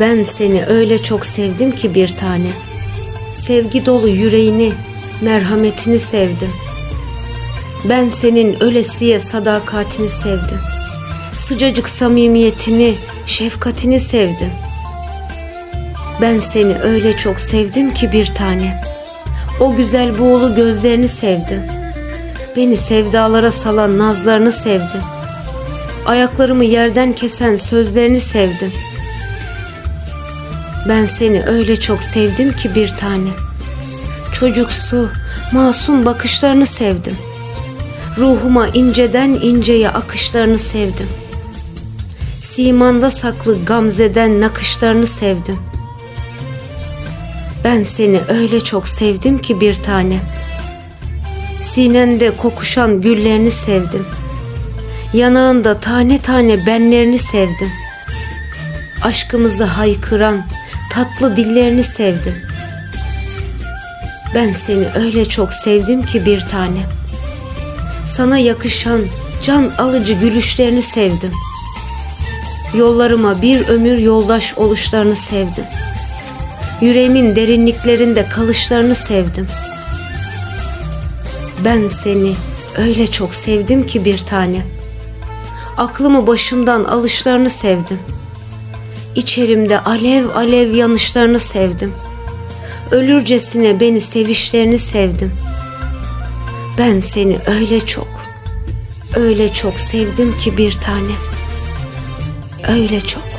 Ben seni öyle çok sevdim ki bir tane. Sevgi dolu yüreğini, merhametini sevdim. Ben senin ölesiye sadakatini sevdim. Sıcacık samimiyetini, şefkatini sevdim. Ben seni öyle çok sevdim ki bir tane. O güzel buğulu gözlerini sevdim. Beni sevdalara salan nazlarını sevdim. Ayaklarımı yerden kesen sözlerini sevdim. Ben seni öyle çok sevdim ki bir tane. Çocuksu, masum bakışlarını sevdim. Ruhuma inceden inceye akışlarını sevdim. Simanda saklı gamzeden nakışlarını sevdim. Ben seni öyle çok sevdim ki bir tane. Sinende kokuşan güllerini sevdim. Yanağında tane tane benlerini sevdim. Aşkımızı haykıran tatlı dillerini sevdim. Ben seni öyle çok sevdim ki bir tane. Sana yakışan can alıcı gülüşlerini sevdim. Yollarıma bir ömür yoldaş oluşlarını sevdim. Yüreğimin derinliklerinde kalışlarını sevdim. Ben seni öyle çok sevdim ki bir tane. Aklımı başımdan alışlarını sevdim. İçerimde alev alev yanışlarını sevdim. Ölürcesine beni sevişlerini sevdim. Ben seni öyle çok, öyle çok sevdim ki bir tane. Öyle çok.